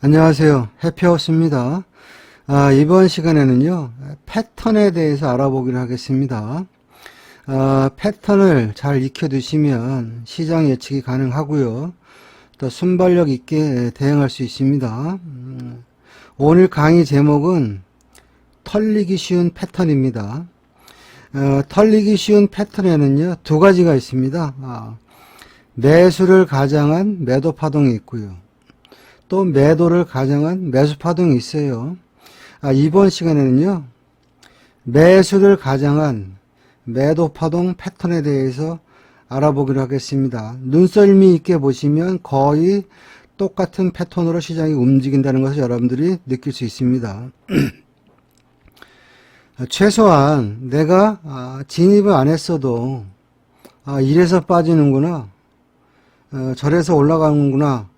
안녕하세요. 해피하우스입니다. 아, 이번 시간에는요, 패턴에 대해서 알아보기로 하겠습니다. 아, 패턴을 잘 익혀두시면 시장 예측이 가능하고요. 또 순발력 있게 대응할 수 있습니다. 음, 오늘 강의 제목은 털리기 쉬운 패턴입니다. 어, 털리기 쉬운 패턴에는요, 두 가지가 있습니다. 아, 매수를 가장한 매도 파동이 있고요. 또 매도를 가정한 매수 파동이 있어요. 아, 이번 시간에는요, 매수를 가정한 매도 파동 패턴에 대해서 알아보기로 하겠습니다. 눈썰미 있게 보시면 거의 똑같은 패턴으로 시장이 움직인다는 것을 여러분들이 느낄 수 있습니다. 최소한 내가 아, 진입을 안 했어도 아, 이래서 빠지는구나, 어, 저래서 올라가는구나,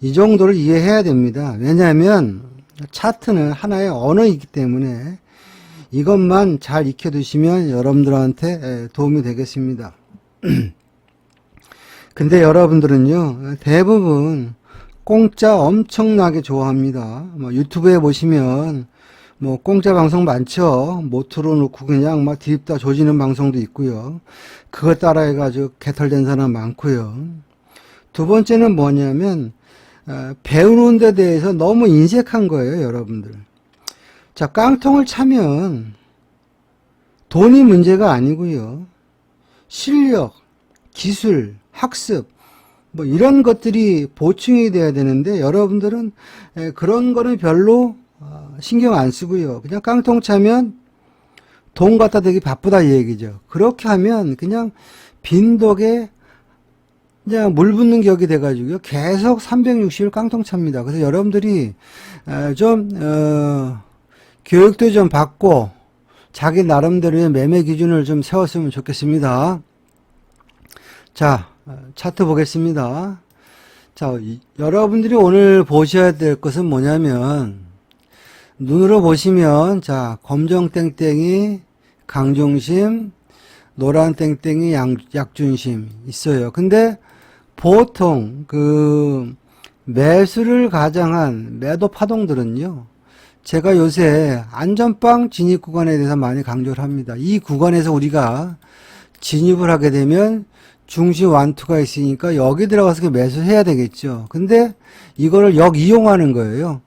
이 정도를 이해해야 됩니다. 왜냐하면 차트는 하나의 언어이기 때문에 이것만 잘 익혀두시면 여러분들한테 도움이 되겠습니다. 근데 여러분들은요, 대부분 공짜 엄청나게 좋아합니다. 뭐 유튜브에 보시면 뭐 공짜 방송 많죠. 못 틀어놓고 그냥 막 디립다 조지는 방송도 있고요. 그거 따라해가지고 개털된 사람 많고요. 두 번째는 뭐냐면 어, 배우는 데 대해서 너무 인색한 거예요, 여러분들. 자, 깡통을 차면 돈이 문제가 아니고요. 실력, 기술, 학습, 뭐 이런 것들이 보충이 돼야 되는데 여러분들은 에, 그런 거는 별로 어, 신경 안 쓰고요. 그냥 깡통 차면 돈 갖다 대기 바쁘다 이 얘기죠. 그렇게 하면 그냥 빈독에 그냥 물 붓는 격이 돼가지고요. 계속 360을 깡통 찹니다. 그래서 여러분들이 어, 좀 어, 교육도 좀 받고 자기 나름대로의 매매 기준을 좀 세웠으면 좋겠습니다. 자, 어, 차트 보겠습니다. 자, 이- 여러분들이 오늘 보셔야 될 것은 뭐냐면 눈으로 보시면 자, 검정 땡땡이 강중심, 노란 땡땡이 양, 약중심 있어요. 근데 보통 그 매수를 가장한 매도 파동들은요. 제가 요새 안전빵 진입 구간에 대해서 많이 강조를 합니다. 이 구간에서 우리가 진입을 하게 되면 중심 완투가 있으니까 여기 들어가서 그 매수해야 되겠죠. 근데 이거를 역 이용하는 거예요.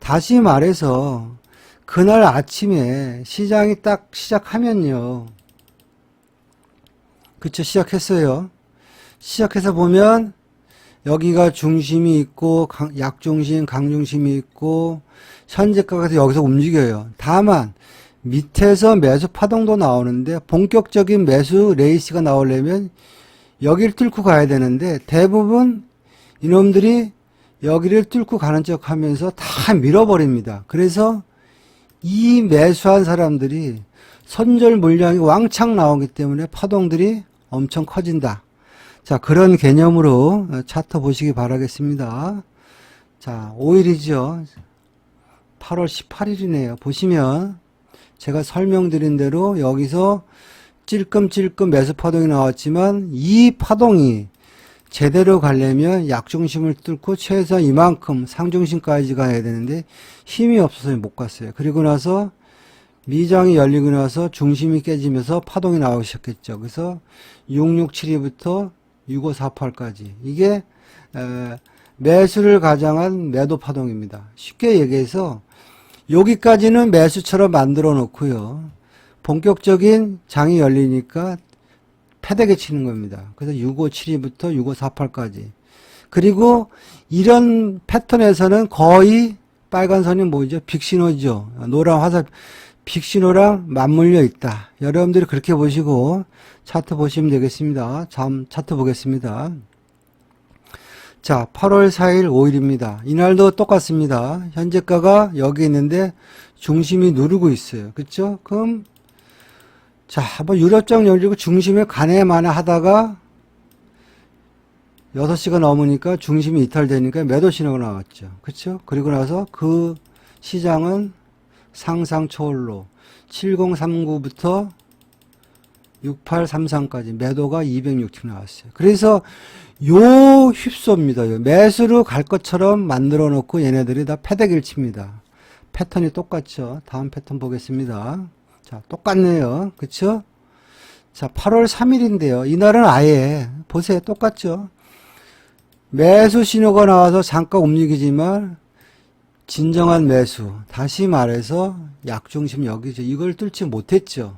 다시 말해서 그날 아침에 시장이 딱 시작하면요. 그쵸, 시작했어요. 시작해서 보면 여기가 중심이 있고 강- 약중심, 강중심이 있고 현재가가 여기서 움직여요. 다만 밑에서 매수 파동도 나오는데 본격적인 매수 레이스가 나오려면 여기를 뚫고 가야 되는데 대부분 이놈들이 여기를 뚫고 가는 척 하면서 다 밀어버립니다. 그래서 이 매수한 사람들이 선절 물량이 왕창 나오기 때문에 파동들이 엄청 커진다. 자, 그런 개념으로 어, 차트 보시기 바라겠습니다. 자, 5일이죠. 8월 18일이네요. 보시면 제가 설명드린 대로 여기서 찔끔찔끔 매수 파동이 나왔지만 이 파동이 제대로 가려면 약중심을 뚫고 최소한 이만큼 상중심까지 가야 되는데 힘이 없어서 못 갔어요. 그리고 나서 미장이 열리고 나서 중심이 깨지면서 파동이 시작했죠. 그래서 6672부터 6548까지 이게 에, 매수를 가장한 매도 파동입니다. 쉽게 얘기해서 여기까지는 매수처럼 만들어 놓고요. 본격적인 장이 열리니까 패대게 치는 겁니다. 그래서 6572부터 6548까지. 그리고 이런 패턴에서는 거의 빨간 선이 뭐죠? 빅신호죠. 노란 화살, 빅신호랑 맞물려 있다. 여러분들이 그렇게 보시고 차트 보시면 되겠습니다. 다음 차트 보겠습니다. 자, 8월 4일 5일입니다. 이날도 똑같습니다. 현재가가 여기 있는데 중심이 누르고 있어요. 그쵸? 그럼 자, 한번 유럽장 열리고 중심에 가네마네 하다가 6시가 넘으니까 중심이 이탈되니까 매도 신호가 나왔죠. 그쵸? 그리고 나서 그 시장은 상상 초월로 7039부터 6833까지 매도가 206팅 나왔어요. 그래서 요 휩소입니다. 요 매수로 갈 것처럼 만들어 놓고 얘네들이 다 패대기를 칩니다. 패턴이 똑같죠. 다음 패턴 보겠습니다. 자, 똑같네요. 그쵸? 자, 8월 3일인데요. 이날은 아예, 보세요. 똑같죠? 매수 신호가 나와서 잠깐 움직이지만, 진정한 매수. 다시 말해서 약중심 여기죠. 이걸 뚫지 못했죠.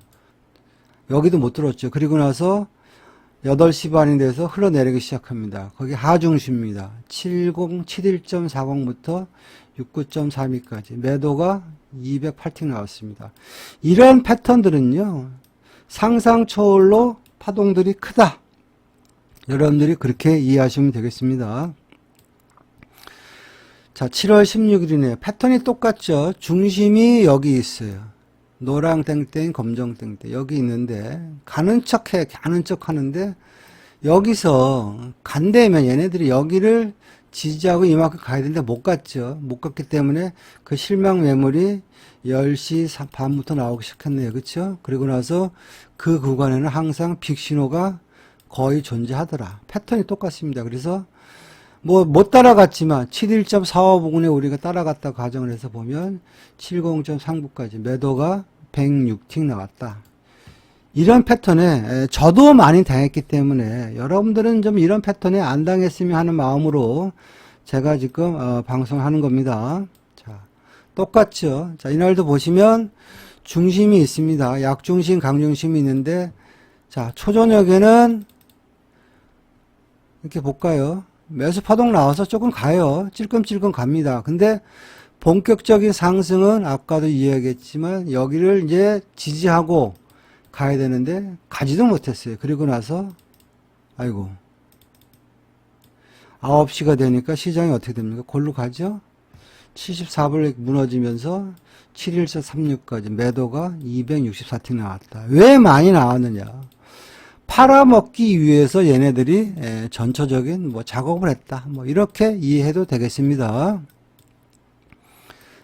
여기도 못 들었죠. 그리고 나서 8시 반이 돼서 흘러내리기 시작합니다. 거기 하중심입니다. 70, 71.40부터 69.32까지. 매도가 208팅 나왔습니다. 이런 패턴들은요, 상상 초월로 파동들이 크다. 여러분들이 그렇게 이해하시면 되겠습니다. 자, 7월 16일이네요. 패턴이 똑같죠? 중심이 여기 있어요. 노랑 땡땡, 검정 땡땡. 여기 있는데, 가는 척 해, 가는 척 하는데, 여기서 간대면 얘네들이 여기를 지지하고 이만큼 가야 되는데 못 갔죠. 못 갔기 때문에 그 실망 매물이 10시 반부터 나오기 시작했네요. 그쵸? 그리고 나서 그 구간에는 항상 빅신호가 거의 존재하더라. 패턴이 똑같습니다. 그래서 뭐 못 따라갔지만 71.45부근에 우리가 따라갔다 가정을 해서 보면 70.39까지 매도가 106팅 나왔다. 이런 패턴에 에, 저도 많이 당했기 때문에 여러분들은 좀 이런 패턴에 안 당했으면 하는 마음으로 제가 지금 어, 방송하는 겁니다. 자, 똑같죠. 자, 이날도 보시면 중심이 있습니다. 약중심, 강중심이 있는데 자, 초저녁에는 이렇게 볼까요? 매수 파동 나와서 조금 가요. 찔끔찔끔 갑니다. 근데 본격적인 상승은 아까도 이야기했지만 여기를 이제 지지하고 가야 되는데 가지도 못했어요. 그리고 나서 아이고 9시가 되니까 시장이 어떻게 됩니까? 골로 가죠? 74불 무너지면서 71.36까지 매도가 264팀 나왔다. 왜 많이 나왔느냐? 팔아먹기 위해서 얘네들이 에, 전처적인 뭐 작업을 했다. 뭐 이렇게 이해해도 되겠습니다.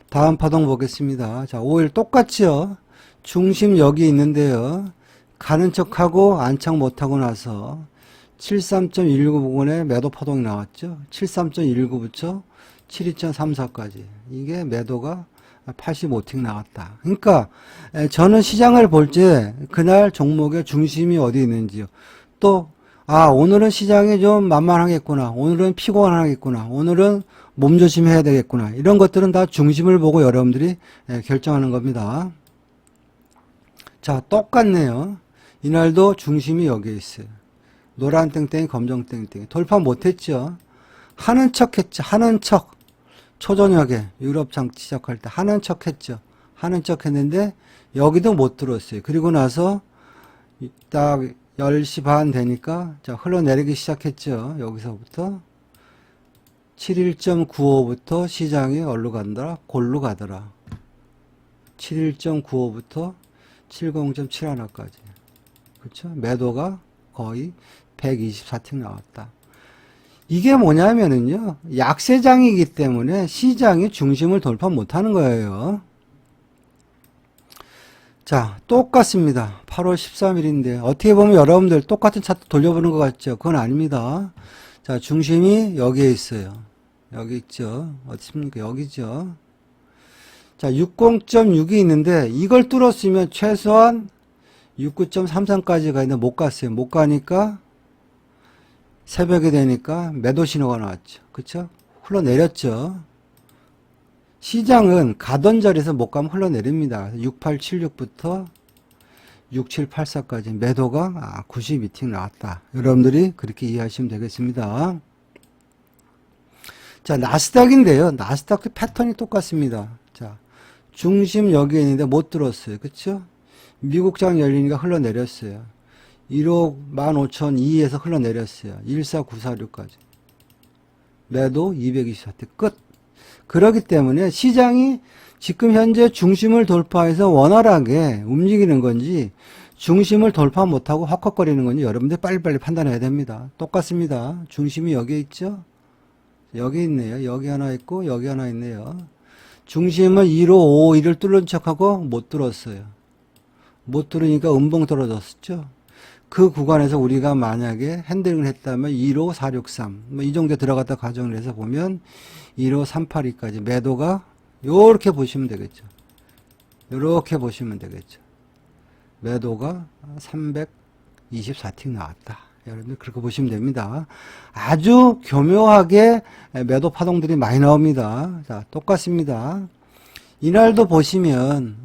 다음 파동 보겠습니다. 자, 5일 똑같죠? 중심 여기 있는데요. 가는 척하고 안착 못하고 나서 73.19 부근에 매도 파동이 나왔죠. 73.19부터 72.34까지. 이게 매도가 85팅 나왔다. 그러니까 에, 저는 시장을 볼 때 그날 종목의 중심이 어디 있는지요. 또 아, 오늘은 시장이 좀 만만하겠구나. 오늘은 피곤하겠구나. 오늘은 몸조심 해야 되겠구나. 이런 것들은 다 중심을 보고 여러분들이 에, 결정하는 겁니다. 자, 똑같네요. 이날도 중심이 여기에 있어요. 노란 땡땡이, 검정 땡땡이. 돌파 못했죠. 하는 척 했죠. 하는 척. 초저녁에 유럽 장치 시작할 때 하는 척 했죠. 하는 척 했는데 여기도 못 들었어요. 그리고 나서 딱 10시 반 되니까 자, 흘러내리기 시작했죠. 여기서부터 71.95부터 시장이 얼로 간다? 골로 가더라. 71.95부터 70.71까지. 그렇죠? 매도가 거의 124팀 나왔다. 이게 뭐냐면은요, 약세장이기 때문에 시장이 중심을 돌파 못하는 거예요. 자, 똑같습니다. 8월 13일인데, 어떻게 보면 여러분들 똑같은 차트 돌려보는 것 같죠? 그건 아닙니다. 자, 중심이 여기에 있어요. 여기 있죠? 어떻습니까? 여기죠? 자, 60.6이 있는데, 이걸 뚫었으면 최소한 69.33까지 가 있는데 못 갔어요. 못 가니까, 새벽이 되니까 매도 신호가 나왔죠. 그쵸? 흘러내렸죠. 시장은 가던 자리에서 못 가면 흘러내립니다. 6876부터 6784까지 매도가 92팅 나왔다. 여러분들이 그렇게 이해하시면 되겠습니다. 자, 나스닥인데요. 나스닥도 패턴이 똑같습니다. 자, 중심 여기에 있는데 못 들었어요. 그쵸? 미국장 열리니까 흘러내렸어요. 1억 15,002에서 흘러내렸어요. 14946까지. 매도 224대 끝. 그렇기 때문에 시장이 지금 현재 중심을 돌파해서 원활하게 움직이는 건지 중심을 돌파 못하고 헉헉거리는 건지 여러분들 빨리빨리 판단해야 됩니다. 똑같습니다. 중심이 여기에 있죠? 여기 있네요. 여기 하나 있고 여기 하나 있네요. 중심을 2로 5, 1을 뚫는 척하고 못 뚫었어요. 못 뚫으니까 음봉 떨어졌었죠. 그 구간에서 우리가 만약에 핸들링을 했다면 15463, 뭐 이 정도 들어갔다 가정을 해서 보면 15382까지 매도가 요렇게 보시면 되겠죠. 요렇게 보시면 되겠죠. 매도가 324틱 나왔다. 여러분들 그렇게 보시면 됩니다. 아주 교묘하게 매도 파동들이 많이 나옵니다. 자, 똑같습니다. 이날도 보시면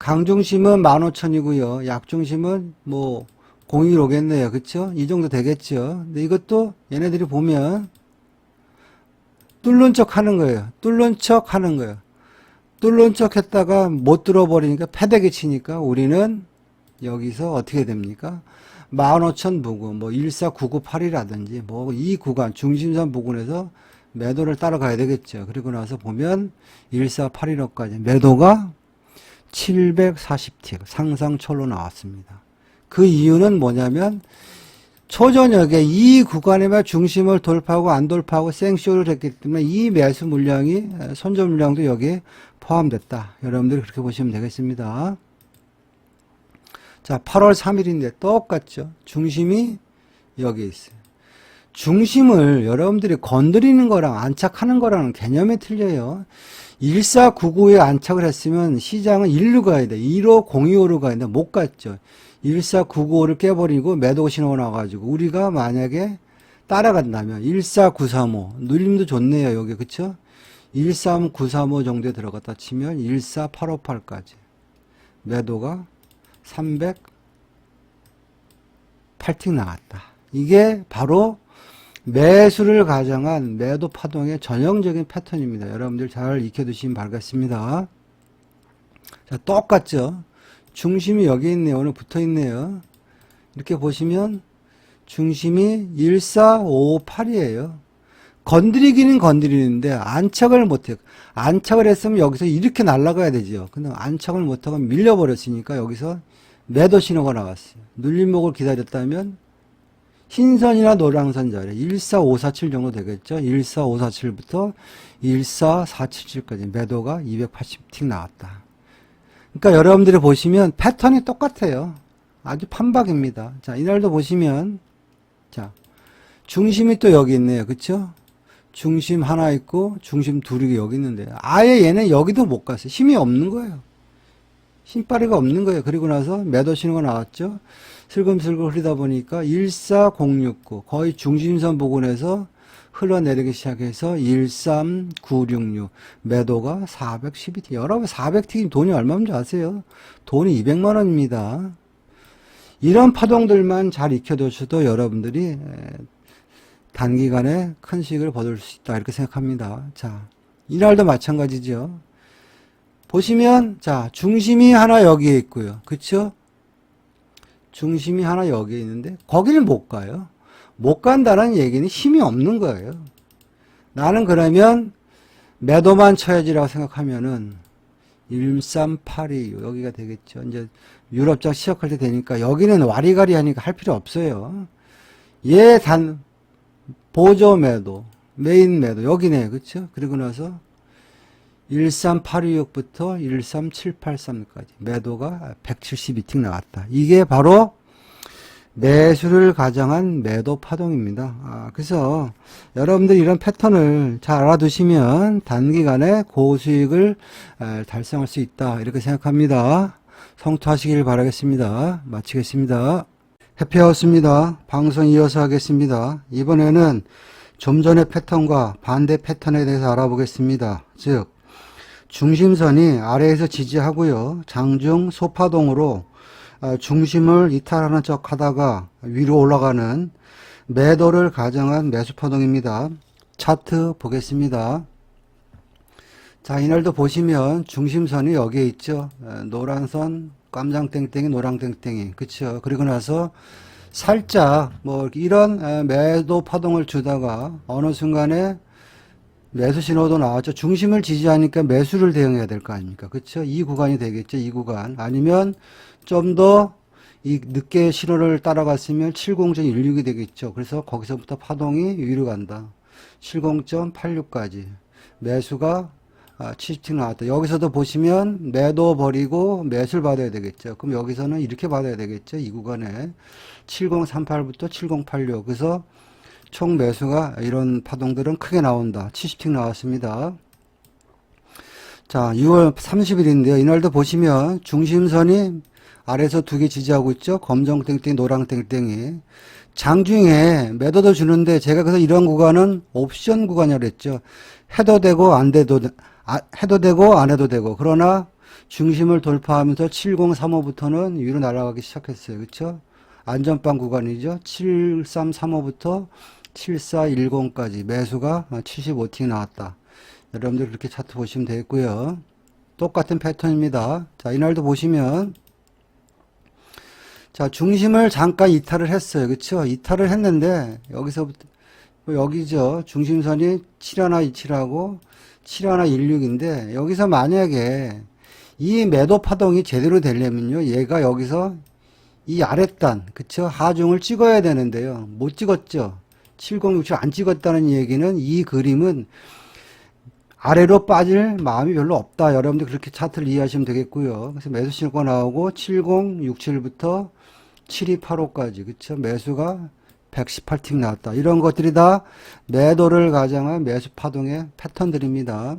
강중심은 15,000이고요. 약중심은 뭐 01 오겠네요. 그쵸? 이 정도 되겠죠. 근데 이것도 얘네들이 보면 뚫는 척 하는 거예요. 뚫는 척 하는 거예요. 뚫는 척 했다가 못 들어버리니까 패대기 치니까 우리는 여기서 어떻게 됩니까? 15,000 부근, 뭐 14998이라든지 뭐 이 구간, 중심선 부근에서 매도를 따라가야 되겠죠. 그리고 나서 보면 14815까지 매도가 740틱 상상철로 나왔습니다. 그 이유는 뭐냐면 초저녁에 이 구간에만 중심을 돌파하고 안 돌파하고 생쇼를 했기 때문에 이 매수 물량이 손절 물량도 여기에 포함됐다. 여러분들이 그렇게 보시면 되겠습니다. 자, 8월 3일인데 똑같죠. 중심이 여기 있어요. 중심을 여러분들이 건드리는 거랑 안착하는 거랑은 개념이 틀려요. 1499에 안착을 했으면 시장은 1로 가야 돼. 1호 025로 가야 돼. 못 갔죠. 14995를 깨버리고 매도 신호가 나와가지고 우리가 만약에 따라간다면 14935 눌림도 좋네요. 여기 그쵸? 13935 정도에 들어갔다 치면 14858까지 매도가 308틱 나왔다. 이게 바로 매수를 가정한 매도 파동의 전형적인 패턴입니다. 여러분들 잘 익혀두시면 바라겠습니다. 자, 똑같죠? 중심이 여기 있네요. 오늘 붙어 있네요. 이렇게 보시면 중심이 1458이에요. 건드리기는 건드리는데 안착을 못해요. 안착을 했으면 여기서 이렇게 날아가야 되죠. 근데 안착을 못하고 밀려버렸으니까 여기서 매도 신호가 나왔어요. 눌림목을 기다렸다면 흰선이나 노랑선 자리 14547 정도 되겠죠. 14547부터 14477까지 매도가 280틱 나왔다. 그러니까 여러분들이 보시면 패턴이 똑같아요. 아주 판박입니다. 자, 이날도 보시면 자, 중심이 또 여기 있네요. 그쵸? 중심 하나 있고 중심 둘이 여기 있는데 아예 얘는 여기도 못 갔어요. 힘이 없는 거예요. 힘바리가 없는 거예요. 그리고 나서 매도 신호가 나왔죠. 슬금슬금 흐르다 보니까 14069 거의 중심선 부근에서 흘러내리기 시작해서 13966 매도가 412T 여러분 400T 돈이 얼마인지 아세요? 돈이 200만 원입니다. 이런 파동들만 잘 익혀두셔도 여러분들이 단기간에 큰 수익을 거둘 수 있다 이렇게 생각합니다. 자 이날도 마찬가지죠. 보시면 자 중심이 하나 여기에 있고요. 그쵸? 중심이 하나 여기에 있는데 거기를 못 가요. 못 간다는 얘기는 힘이 없는 거예요. 나는 그러면 매도만 쳐야지라고 생각하면은 1382 여기가 되겠죠. 이제 유럽장 시작할 때 되니까 여기는 와리가리 하니까 할 필요 없어요. 얘 단 보조 매도, 메인 매도 여기네. 그렇죠? 그리고 나서 13826부터 13783까지 매도가 172틱 나왔다. 이게 바로 매수를 가정한 매도 파동입니다. 아, 그래서 여러분들 이런 패턴을 잘 알아두시면 단기간에 고수익을 에, 달성할 수 있다. 이렇게 생각합니다. 성투하시길 바라겠습니다. 마치겠습니다. 해피하우스입니다. 방송 이어서 하겠습니다. 이번에는 좀 전의 패턴과 반대 패턴에 대해서 알아보겠습니다. 즉, 중심선이 아래에서 지지하고요. 장중 소파동으로 어, 중심을 이탈하는 척 하다가 위로 올라가는 매도를 가정한 매수 파동입니다. 차트 보겠습니다. 자, 이날도 보시면 중심선이 여기에 있죠. 어, 노란선, 깜장땡땡이, 노랑땡땡이. 그쵸. 그리고 나서 살짝 뭐 이런 에, 매도 파동을 주다가 어느 순간에 매수 신호도 나왔죠. 중심을 지지하니까 매수를 대응해야 될 거 아닙니까? 그쵸? 이 구간이 되겠죠. 이 구간. 아니면 좀 더 이 늦게 신호를 따라갔으면 70.16이 되겠죠. 그래서 거기서부터 파동이 위로 간다. 70.86까지. 매수가 아, 70틱 나왔다. 여기서도 보시면 매도 버리고 매수를 받아야 되겠죠. 그럼 여기서는 이렇게 받아야 되겠죠. 이 구간에 7038부터 7086. 그래서 총 매수가 이런 파동들은 크게 나온다. 70틱 나왔습니다. 자, 6월 30일인데요. 이날도 보시면 중심선이 아래에서 두 개 지지하고 있죠. 검정 땡땡이, 노랑 땡땡이. 장중에 매도도 주는데 제가 그래서 이런 구간은 옵션 구간이라고 했죠. 해도 되고 안 돼도 돼- 아, 해도 되고 안 해도 되고 그러나 중심을 돌파하면서 7035부터는 위로 날아가기 시작했어요. 그렇죠? 안전빵 구간이죠. 7335부터 7410까지 매수가 75팅 나왔다. 여러분들 그렇게 차트 보시면 되겠고요. 똑같은 패턴입니다. 자, 이날도 보시면 자, 중심을 잠깐 이탈을 했어요. 그쵸? 이탈을 했는데, 여기서부터, 뭐 여기죠. 중심선이 7127하고 7116인데, 여기서 만약에 이 매도 파동이 제대로 되려면요, 얘가 여기서 이 아랫단, 그쵸? 하중을 찍어야 되는데요. 못 찍었죠? 7067 안 찍었다는 얘기는 이 그림은 아래로 빠질 마음이 별로 없다. 여러분들 그렇게 차트를 이해하시면 되겠고요. 그래서 매수 신호가 나오고 7067부터 7285까지 그쵸? 매수가 118틱 나왔다. 이런 것들이 다 매도를 가장한 매수 파동의 패턴들입니다.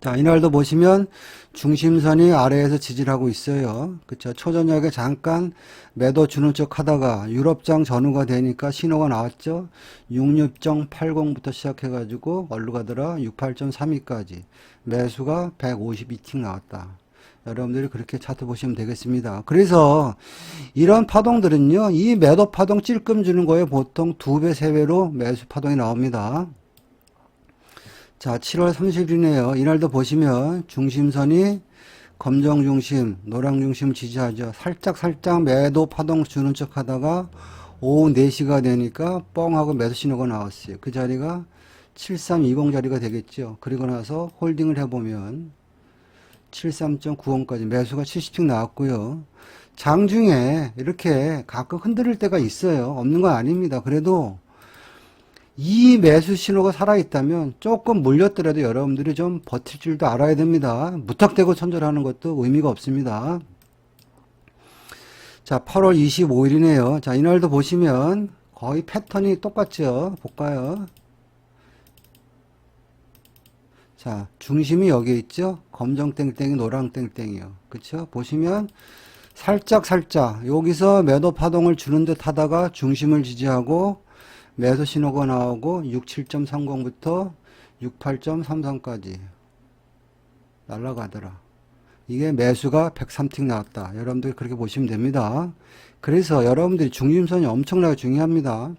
자, 이날도 보시면 중심선이 아래에서 지지하고 있어요. 그쵸? 초저녁에 잠깐 매도 주는 척 하다가 유럽장 전후가 되니까 신호가 나왔죠. 66.80부터 시작해가지고 얼루 가더라 68.32까지 매수가 152틱 나왔다. 여러분들이 그렇게 차트 보시면 되겠습니다. 그래서 이런 파동들은요, 이 매도 파동 찔끔 주는 거에 보통 두 배, 세 배로 매수 파동이 나옵니다. 자, 7월 30일이네요. 이날도 보시면 중심선이 검정 중심, 노랑 중심을 지지하죠. 살짝 살짝 매도 파동 주는 척 하다가 오후 4시가 되니까 뻥 하고 매수 신호가 나왔어요. 그 자리가 7320 자리가 되겠죠. 그리고 나서 홀딩을 해보면 73.90까지 매수가 70씩 나왔고요. 장중에 이렇게 가끔 흔들릴 때가 있어요. 없는 건 아닙니다. 그래도 이 매수 신호가 살아있다면 조금 물렸더라도 여러분들이 좀 버틸 줄도 알아야 됩니다. 무턱대고 손절하는 것도 의미가 없습니다. 자, 8월 25일이네요. 자, 이날도 보시면 거의 패턴이 똑같죠. 볼까요? 자, 중심이 여기 있죠? 검정 땡땡이, 노랑 땡땡이요. 그쵸? 보시면 살짝 살짝 여기서 매도 파동을 주는 듯 하다가 중심을 지지하고 매수 신호가 나오고 67.30부터 68.33까지 날아가더라. 이게 매수가 103틱 나왔다. 여러분들 그렇게 보시면 됩니다. 그래서 여러분들이 중심선이 엄청나게 중요합니다.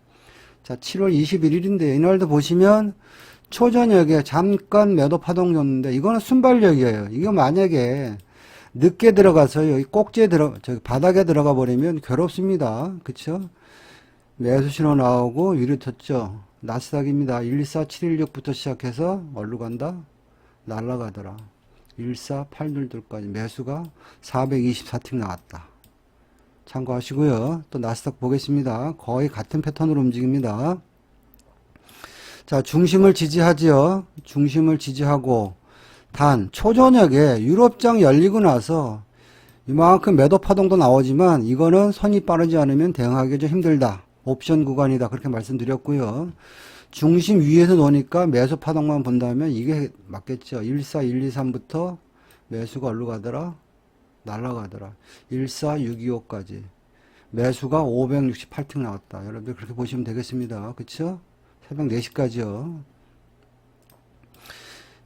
자, 7월 21일인데 이날도 보시면 초저녁에 잠깐 매도 파동 줬는데 이거는 순발력이에요. 이거 만약에 늦게 들어가서 여기 꼭지에 들어 저기 바닥에 들어가 버리면 괴롭습니다. 그쵸? 매수 신호 나오고 위로 텄죠. 나스닥입니다. 14716부터 시작해서 어디로 간다? 날라가더라. 14822까지 매수가 424틱 나왔다. 참고하시고요. 또 나스닥 보겠습니다. 거의 같은 패턴으로 움직입니다. 자, 중심을 지지하지요. 중심을 지지하고 단 초저녁에 유럽장 열리고 나서 이만큼 매도 파동도 나오지만 이거는 선이 빠르지 않으면 대응하기 좀 힘들다. 옵션 구간이다. 그렇게 말씀드렸고요. 중심 위에서 노니까 매수 파동만 본다면 이게 맞겠죠. 14, 1, 2, 3부터 매수가 어디로 가더라? 날라가더라. 14, 6, 2, 5까지. 매수가 568틱 나왔다. 여러분들 그렇게 보시면 되겠습니다. 그쵸? 새벽 4시까지요.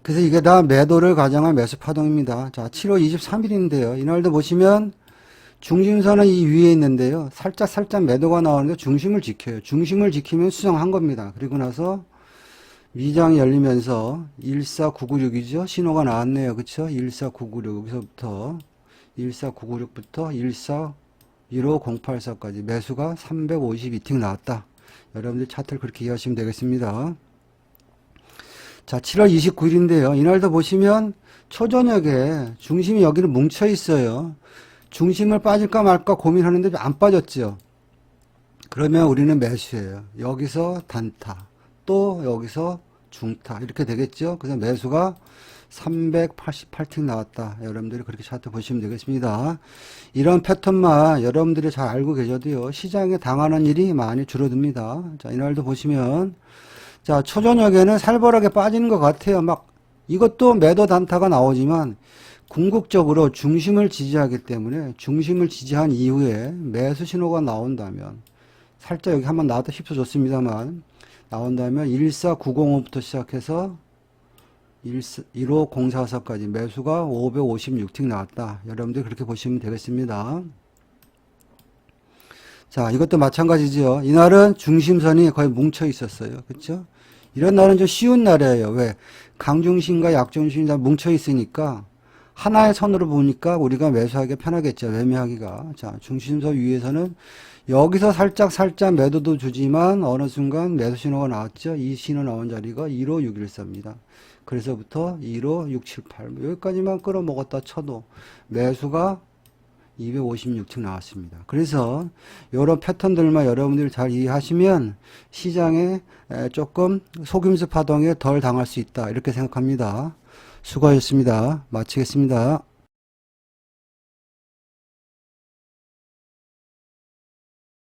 그래서 이게 다 매도를 가정한 매수 파동입니다. 자, 7월 23일인데요. 이날도 보시면 중심선은 이 위에 있는데요. 살짝 살짝 매도가 나오는데 중심을 지켜요. 중심을 지키면 수정한 겁니다. 그리고 나서 위장이 열리면서 14996이죠. 신호가 나왔네요. 그쵸? 14996 여기서부터 14996부터 1415084까지 매수가 352틱 나왔다. 여러분들 차트를 그렇게 이해하시면 되겠습니다. 자, 7월 29일인데요. 이날도 보시면 초저녁에 중심이 여기는 뭉쳐 있어요. 중심을 빠질까 말까 고민하는데 안 빠졌죠. 그러면 우리는 매수예요. 여기서 단타, 또 여기서 중타 이렇게 되겠죠. 그래서 매수가 388틱 나왔다. 여러분들이 그렇게 차트 보시면 되겠습니다. 이런 패턴만 여러분들이 잘 알고 계셔도요, 시장에 당하는 일이 많이 줄어듭니다. 자, 이날도 보시면, 자, 초저녁에는 살벌하게 빠지는 것 같아요. 막, 이것도 매도 단타가 나오지만, 궁극적으로 중심을 지지하기 때문에 중심을 지지한 이후에 매수 신호가 나온다면, 살짝 여기 한번 나왔다 휩서 좋습니다만, 나온다면 14905부터 시작해서 15044까지 매수가 556틱 나왔다. 여러분들 그렇게 보시면 되겠습니다. 자, 이것도 마찬가지죠. 이날은 중심선이 거의 뭉쳐 있었어요. 그렇죠? 이런 날은 좀 쉬운 날이에요. 왜? 강중심과 약중심이 다 뭉쳐 있으니까 하나의 선으로 보니까 우리가 매수하기 편하겠죠. 매매하기가. 자, 중심선 위에서는 여기서 살짝 살짝 매도도 주지만 어느 순간 매수 신호가 나왔죠. 이 신호 나온 자리가 15614입니다. 그래서부터 25678 여기까지만 끌어먹었다 쳐도 매수가 256층 나왔습니다. 그래서 이런 패턴들만 여러분들이 잘 이해하시면 시장에 에, 조금 속임수 파동에 덜 당할 수 있다 이렇게 생각합니다. 수고하셨습니다. 마치겠습니다.